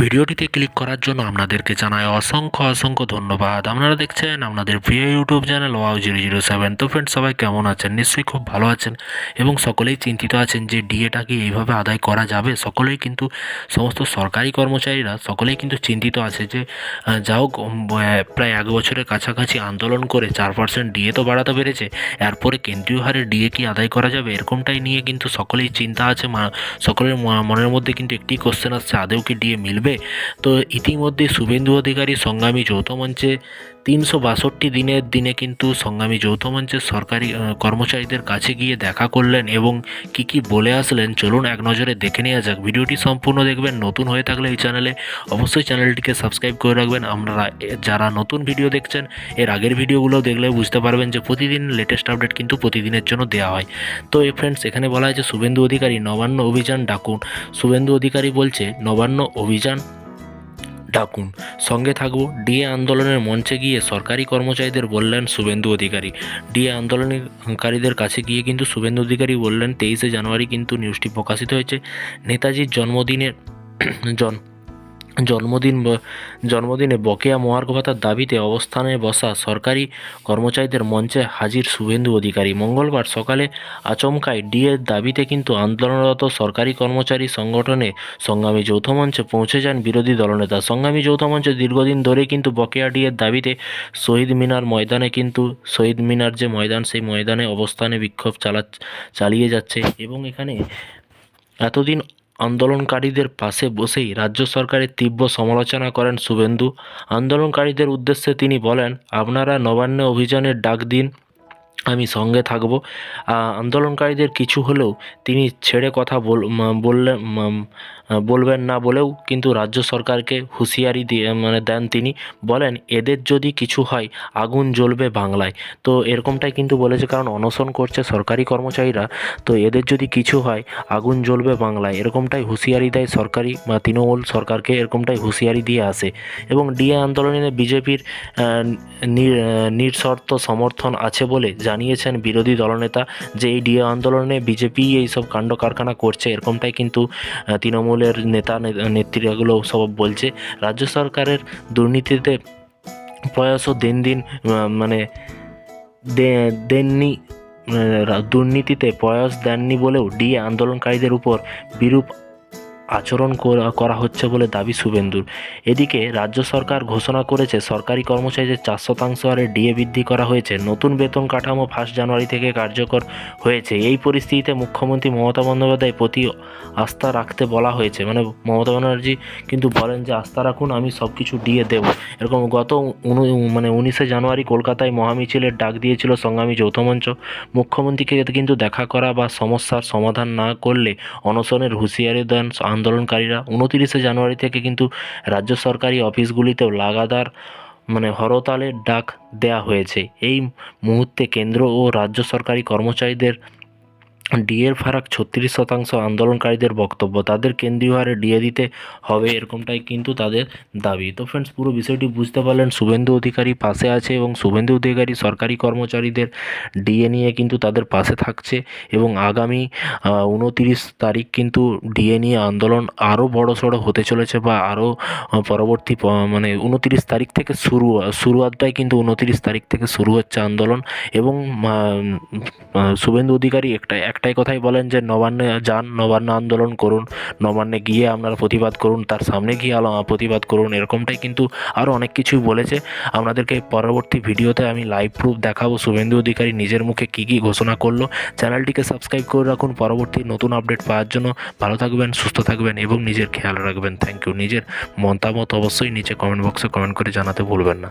ভিডিওটিতে ক্লিক করার জন্য আপনাদেরকে জানাই অসংখ্য অসংখ্য ধন্যবাদ। আপনারা দেখছেন আপনাদের প্রিয় YouTube channel wow zero zero seven. তো ফ্রেন্ড সবাই কেমন আছেন? নিশ্চয়ই খুব ভালো আছেন এবং সকলেই চিন্তিত আছেন যে ডিএটা কি এইভাবে আদায় করা যাবে? সকলেই কিন্তু, সমস্ত সরকারি কর্মচারীরা সকলেই কিন্তু চিন্তিত আছে যে যা হোক প্রায় এক বছরের কাছাকাছি আন্দোলন করে চার পার্সেন্ট ডিএ তো বাড়াতে পেরেছে। এরপরে কেন্দ্রীয় হারে ডিএ কি আদায় করা যাবে এরকমটাই নিয়ে কিন্তু সকলেই চিন্তা আছে। সকলের মনের মধ্যে কিন্তু একটি কোশ্চেন আসছে আদেও কি ডিএ মিলবে? তো ইতিমধ্যে শুভেন্দু অধিকারী সংগ্রামী যৌথ মঞ্চে তিনশো বাষট্টি দিনের দিনে কিন্তু সংগ্রামী যৌথ মঞ্চের সরকারি কর্মচারীদের কাছে গিয়ে দেখা করলেন এবং কি কি বলে আসলেন, চলুন এক নজরে দেখে নেওয়া যাক। ভিডিওটি সম্পূর্ণ দেখবেন, নতুন হয়ে থাকলে এই চ্যানেলে অবশ্যই চ্যানেলটিকে সাবস্ক্রাইব করে রাখবেন। আপনারা যারা নতুন ভিডিও দেখছেন, এর আগের ভিডিওগুলো দেখলে বুঝতে পারবেন যে প্রতিদিন লেটেস্ট আপডেট কিন্তু প্রতিদিনের জন্য দেওয়া হয়। তো, এই ফ্রেন্ডস এখানে বলা হয়েছে, শুভেন্দু অধিকারী নবান্ন অভিযান ডাকুন। শুভেন্দু অধিকারী বলছে, নবান্ন অভিযান ডাকুন। সঙ্গে থাকব ডিএ আন্দোলনের মঞ্চে গিয়ে সরকারি কর্মচারীদের বললেন শুভেন্দু অধিকারী। ডিএ আন্দোলনকারীদের কাছে গিয়ে কিন্তু শুভেন্দু অধিকারী বললেন, তেইশে জানুয়ারি কিন্তু নিউজটি প্রকাশিত হয়েছে। নেতাজির জন্মদিনের জন জন্মদিন জন্মদিনে বকেয়া মহার্ঘ ভাতার দাবিতে অবস্থানে বসা সরকারি কর্মচারীদের মঞ্চে হাজির শুভেন্দু অধিকারী। মঙ্গলবার সকালে আচমকায় ডিএর দাবিতে কিন্তু আন্দোলনরত সরকারি কর্মচারী সংগঠনে সংগ্রামী যৌথ মঞ্চে পৌঁছে যান বিরোধী দলনেতা। সংগ্রামী যৌথ মঞ্চে দীর্ঘদিন ধরে কিন্তু বকেয়া ডিএর দাবিতে শহীদ মিনার ময়দানে কিন্তু, শহীদ মিনার যে ময়দান, সেই ময়দানে অবস্থানে বিক্ষোভ চালা চালিয়ে যাচ্ছে এবং এখানে এতদিন আন্দোলনকারীদের পাশে বসেই রাজ্য সরকারের তীব্র সমালোচনা করেন শুভেন্দু। আন্দোলনকারীদের উদ্দেশ্যে তিনি বলেন, আপনারা নবান্ন অভিযানের ডাক দিন আমি সঙ্গে থাকব। আন্দোলনকারীদের কিছু হলেও তিনি ছেড়ে কথা বল ম- বললেন বলবেন না বলেও কিন্তু রাজ্য সরকারকে হুঁশিয়ারি দিয়ে মানে দেন তিনি। বলেন, এদের যদি কিছু হয়, আগুন জ্বলবে বাংলায়। তো এরকমটাই কিন্তু বলেছে, কারণ অনশন করছে সরকারি কর্মচারীরা। তো এদের যদি কিছু হয়, আগুন জ্বলবে বাংলায়, এরকমটাই হুঁশিয়ারি দেয় সরকারি, বা তৃণমূল সরকারকে এরকমটাই হুঁশিয়ারি দিয়ে আসে। এবং ডিএ আন্দোলনে বিজেপির নিঃশর্ত সমর্থন আছে বলে জানিয়েছেন বিরোধী দলনেতা যে এই ডিএ আন্দোলনে বিজেপি এই সব কাণ্ড কারখানা করছে, এরকমটাই কিন্তু তৃণমূলের নেতা নেত্রীগুলো সব বলছে। রাজ্য সরকারের দুর্নীতিতে প্রয়াসও দিন দিন মানে দেননি দুর্নীতিতে প্রয়াস দেননি বলেও ডিএ আন্দোলনকারীদের উপর বিরূপ আচরণ করা- হচ্ছে বলে দাবি শুভেন্দুর। এদিকে রাজ্য সরকার ঘোষণা করেছে, সরকারি কর্মচারীদের চার শতাংশ হারে ডিএ বৃদ্ধি করা হয়েছে। নতুন বেতন কাঠামো ফার্স্ট জানুয়ারি থেকে কার্যকর হয়েছে। এই পরিস্থিতিতে মুখ্যমন্ত্রী মমতা বন্দ্যোপাধ্যায় প্রতি আস্থা রাখতে বলা হয়েছে। মানে মমতা ব্যানার্জি কিন্তু বলেন যে, আস্থা রাখুন, আমি সব কিছু দিয়ে দেব। এরকম গত মানে উনিশে জানুয়ারি কলকাতায় মহামিছিলের ডাক দিয়েছিল সংগ্রামী যৌথ মঞ্চ। মুখ্যমন্ত্রীকে কিন্তু দেখা করা বা সমস্যার সমাধান না করলে অনশনের হুঁশিয়ারি দেন আন্দোলনকারীরা উনতিরিশে জানুয়ারি থেকে কিন্তু রাজ্য সরকারি অফিসগুলিতেও লাগাতার মানে হরতালের ডাক দেয়া হয়েছে। এই মুহূর্তে কেন্দ্র ও রাজ্য সরকারি কর্মচারীদের ডিএর ফারাক ছত্রিশ শতাংশ আন্দোলনকারীদের বক্তব্য। তাদের কেন্দ্রীয় হারে ডিএ দিতে হবে এরকমটাই কিন্তু তাদের দাবি। তো ফ্রেন্ডস পুরো বিষয়টি বুঝতে পারলেন। শুভেন্দু অধিকারী পাশে আছে এবং শুভেন্দু অধিকারী সরকারি কর্মচারীদের ডিএ নিয়ে কিন্তু তাদের পাশে থাকছে এবং আগামী উনতিরিশ তারিখ কিন্তু ডিএ নিয়ে আন্দোলন আরও বড় সড়ো হতে চলেছে বা আরও পরবর্তী মানে উনতিরিশ তারিখ থেকে শুরু শুরুয়াতটাই কিন্তু উনতিরিশ তারিখ থেকে শুরু হচ্ছে আন্দোলন এবং শুভেন্দু অধিকারী একটাই একটাই কথাই বলেন যে নবান্নে যান, নবান্ন আন্দোলন করুন, নবান্নে গিয়ে আপনারা প্রতিবাদ করুন, তার সামনে গিয়ে আলো প্রতিবাদ করুন, এরকমটাই কিন্তু আরও অনেক কিছুই বলেছে। আপনাদেরকে পরবর্তী ভিডিওতে আমি লাইভ প্রুফ দেখাবো। শুভেন্দু অধিকারী নিজের মুখে কী কী ঘোষণা করল। চ্যানেলটিকে সাবস্ক্রাইব করে রাখুন। পরবর্তী নতুন আপডেট পাওয়ার জন্য ভালো থাকবেন, সুস্থ থাকবেন এবং নিজের খেয়াল রাখবেন। থ্যাংক ইউ নিজের মতামত অবশ্যই নিচে কমেন্ট বক্সে কমেন্ট করে জানাতে ভুলবেন না।